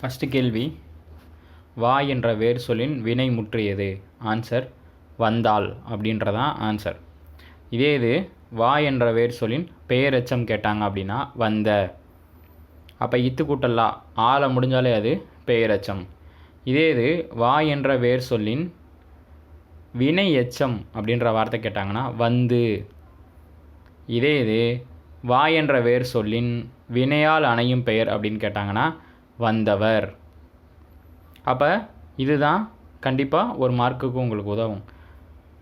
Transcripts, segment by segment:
First கேள்வி வா என்ற வேர் சொல்லின் வினை முற்றியது. ஆன்சர் வந்தால் அப்படின்றதான் ஆன்சர் இதே இது வா என்ற வேர் சொல்லின் பெயரெச்சம் கேட்டாங்க அப்படின்னா வந்த. அப்போ இத்து கூட்டல்லா ஆளை முடிஞ்சாலே அது பெயரெச்சம். இதே இது வா என்ற வேர் சொல்லின் வினை எச்சம் அப்படின்ற வார்த்தை கேட்டாங்கன்னா வந்து. இதே இது வா என்ற வேர் சொல்லின் வினையால் அணையும் பெயர் அப்படின்னு கேட்டாங்கன்னா வந்தவர். அப்போ இதுதான் கண்டிப்பாக ஒரு மார்க்குக்கு உங்களுக்கு உதவும்.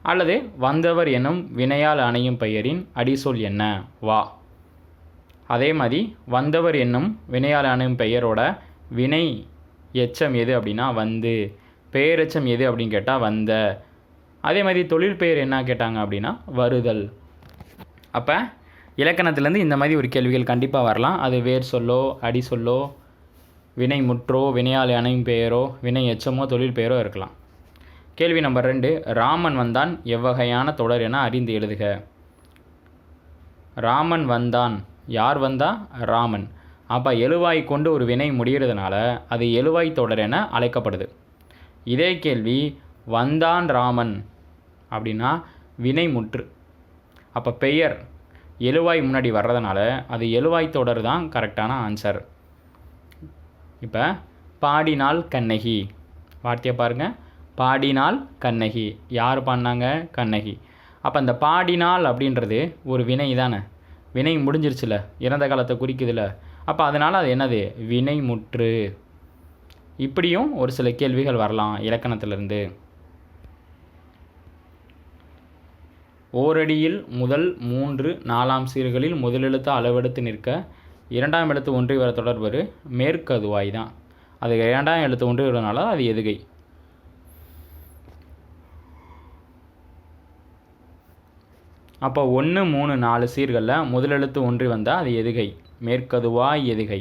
அல்லது வந்தவர் எனும் வினையால் அணையும் பெயரின் அடிசொல் என்ன? வா. அதே மாதிரி வந்தவர் என்னும் வினையால் அணையும் பெயரோட வினை எச்சம் எது அப்படின்னா வந்து. பெயரெச்சம் எது அப்படின்னு கேட்டால் வந்த. அதே மாதிரி தொழில் பெயர் என்ன கேட்டாங்க அப்படின்னா வருதல். அப்போ இலக்கணத்துலேருந்து இந்த மாதிரி ஒரு கேள்விகள் கண்டிப்பாக வரலாம். அது வேர் சொல்லோ அடி சொல்லோ வினை முற்றோ வினையால் அணையும் பெயரோ வினை எச்சமோ தொழில் பெயரோ இருக்கலாம். கேள்வி நம்பர் ரெண்டு ராமன் வந்தான் எவ்வகையான தொடர் என அறிந்து எழுதுக. ராமன் வந்தான். யார் வந்தா? ராமன். அப்போ எழுவாய் கொண்டு ஒரு வினை முடிகிறதுனால அது எழுவாய் தொடர் என அழைக்கப்படுது. இதே கேள்வி வந்தான் ராமன் அப்படின்னா வினை முற்று அப்போ பெயர் எழுவாய் முன்னாடி வர்றதுனால அது எழுவாய் தொடர் தான் கரெக்டான ஆன்சர் இப்போ பாடினால் கண்ணகி. வார்த்தையை பாருங்கள் பாடினால் கண்ணகி. யார் பாடினாங்க? கண்ணகி. அப்போ அந்த பாடினால் அப்படின்றது ஒரு வினை தானே. வினை முடிஞ்சிருச்சுல. இறந்த காலத்தை குறிக்குதுல. அப்போ அதனால் அது என்னது? வினை முற்று. இப்படியும் ஒரு சில கேள்விகள் வரலாம் இலக்கணத்திலிருந்து. ஓரடியில் முதல் மூன்று நாலாம் சீர்களில் முதலெழுத்து அளவெடுத்து நிற்க இரண்டாம் எழுத்து ஒன்றி வர தொடர்பரு மேற்கதுவாய் தான். அது இரண்டாம் எழுத்து ஒன்றி வரதுனால அது எதுகை? அப்போ ஒன்று மூணு நாலு சீர்களில் முதலெழுத்து ஒன்றி வந்தால் அது எதுகை? மேற்கதுவாய் எதுகை?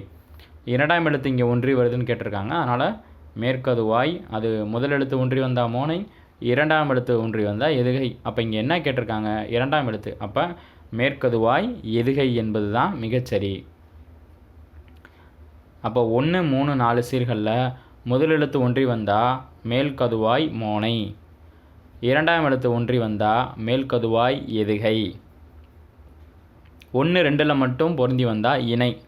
இரண்டாம் எழுத்து இங்கே ஒன்றி வருதுன்னு கேட்டிருக்காங்க. அதனால் மேற்கதுவாய் அது முதலெழுத்து ஒன்றி வந்தால் மோனை இரண்டாம் எழுத்து ஒன்றி வந்தால் எதுகை? அப்போ இங்கே என்ன கேட்டிருக்காங்க? இரண்டாம் எழுத்து. அப்போ மேற்கதுவாய் எதுகை என்பது தான் மிகச்சரி அப்போ ஒன்று மூணு நாலு சீர்களில் முதலெழுத்து ஒன்றி வந்தால் மேல்கதுவாய் மோனை. இரண்டாம் எழுத்து ஒன்றி வந்தால் மேல்கதுவாய் எதுகை. ஒன்று ரெண்டில் மட்டும் பொருந்தி வந்தால் இணை.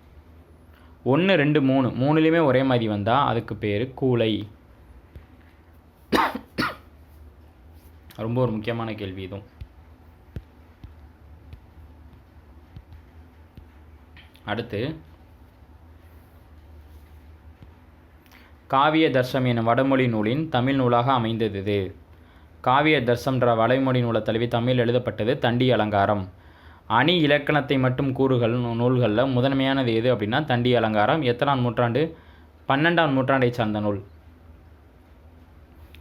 ஒன்று ரெண்டு மூணு மூணுலேயுமே ஒரே மாதிரி வந்தால் அதுக்கு பேர் கூலை. ரொம்ப ஒரு முக்கியமான கேள்வி இதுவும். அடுத்து காவிய தர்சம் எனும் வடமொழி நூலின் தமிழ் நூலாக அமைந்தது. இது காவிய தர்சம்ன்ற வலைமொழி நூலை தழுவி தமிழ் எழுதப்பட்டது தண்டி அலங்காரம். அணி இலக்கணத்தை மட்டும் கூறுகள் நூல்களில் முதன்மையானது எது அப்படின்னா தண்டி அலங்காரம். எத்தனாம் நூற்றாண்டு? பன்னெண்டாம் நூற்றாண்டை சார்ந்த நூல்.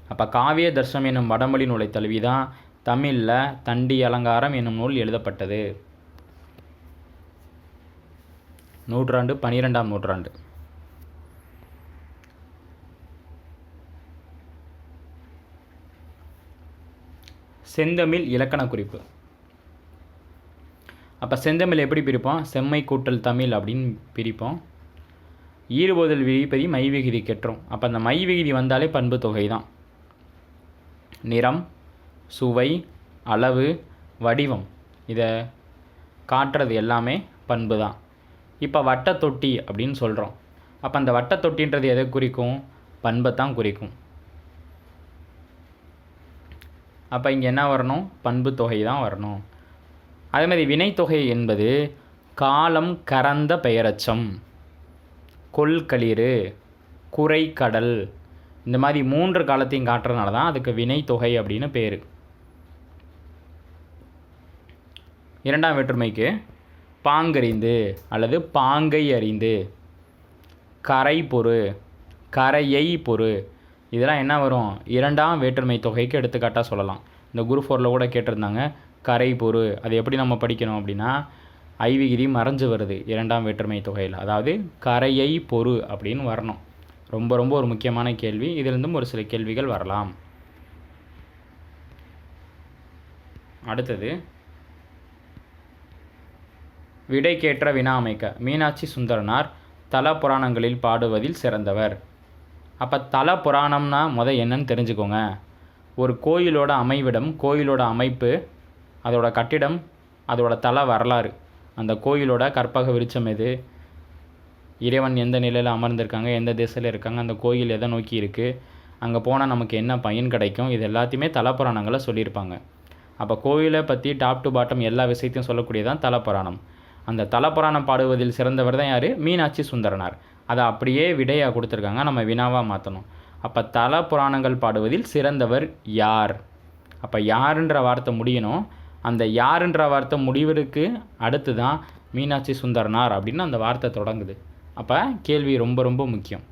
அப்போ காவிய தர்சம் என்னும் வடமொழி நூலை தழுவி தான் தமிழில் தண்டி அலங்காரம் என்னும் நூல் எழுதப்பட்டது. நூற்றாண்டு? பனிரெண்டாம் நூற்றாண்டு. செந்தமிழ் இலக்கண குறிப்பு அப்போ செந்தமிழ் எப்படி பிரிப்போம்? செம்மை கூட்டல் தமிழ் அப்படின்னு பிரிப்போம். ஈறுபோதல் விதிப்பதி மை விகுதி கெட்டுரும் அப்போ அந்த மை விகுதி வந்தாலே பண்பு தொகை தான் நிறம் சுவை அளவு வடிவம். இதை காட்டுறது எல்லாமே பண்பு தான் இப்போ வட்டத்தொட்டி அப்படின்னு சொல்கிறோம் அப்போ அந்த வட்டத்தொட்டின்றது எதை குறிக்கும்? பண்பை தான் குறிக்கும். அப்போ இங்கே என்ன வரணும்? பண்பு தொகை தான் வரணும். அதே மாதிரி வினைத்தொகை என்பது காலம் கறந்த பெயரச்சம். கொள்களிறு குறைக்கடல் இந்த மாதிரி மூன்று காலத்தையும் காட்டுறதுனால தான் அதுக்கு வினைத்தொகை அப்படின்னு பேர். இரண்டாம் வேற்றுமைக்கு பாங்கறிந்து அல்லது பாங்கை அறிந்து. கரை பொறு கரையை பொறு இதெல்லாம் என்ன வரும்? இரண்டாம் வேற்றுமை தொகைக்கு எடுத்துக்காட்டாக சொல்லலாம். இந்த குரு ஃபோரில் கூட கேட்டிருந்தாங்க கரை பொறு. அது எப்படி நம்ம படிக்கணும் அப்படின்னா ஐவிகிதி மறைஞ்சு வருது இரண்டாம் வேற்றுமை தொகையில். அதாவது கரையை பொறு அப்படின்னு வரணும். ரொம்ப ரொம்ப ஒரு முக்கியமான கேள்வி. இதிலிருந்தும் ஒரு சில கேள்விகள் வரலாம். அடுத்தது விடைக்கேற்ற வினா அமைக்க. மீனாட்சி சுந்தரனார் தல புராணங்களில் பாடுவதில் சிறந்தவர். அப்போ தல புராணம்னா முத என்னன்னு தெரிஞ்சுக்கோங்க. ஒரு கோயிலோட அமைவிடம் கோயிலோட அமைப்பு அதோட கட்டிடம் அதோட தல வரலாறு. அந்த கோயிலோட கற்பக விருச்சம் எது? இறைவன் எந்த நிலையில் அமர்ந்திருக்காங்க எந்த திசையில் இருக்காங்க அந்த கோயில் எதை நோக்கி இருக்குது அங்கே போனால் நமக்கு என்ன பயன் கிடைக்கும்? இது எல்லாத்தையுமே தலப்புராணங்களில் சொல்லியிருப்பாங்க. அப்போ கோயிலை பற்றி டாப் டு பாட்டம் எல்லா விஷயத்தையும் சொல்லக்கூடியதான் தலப்புராணம் அந்த தலப்புராணம் பாடுவதில் சிறந்தவர் தான் யார்? மீனாட்சி சுந்தரனார். அதை அப்படியே விடையாக கொடுத்துருக்காங்க. நம்ம வினாவாக மாற்றணும் அப்போ தல புராணங்கள் பாடுவதில் சிறந்தவர் யார்? அப்போ யாருன்ற வார்த்தை முடியணும். அந்த யாருன்ற வார்த்தை முடிவதற்கு அடுத்து தான் மீனாட்சி சுந்தரனார் அப்படின்னு அந்த வார்த்தை தொடங்குது. அப்போ கேள்வி ரொம்ப ரொம்ப முக்கியம்.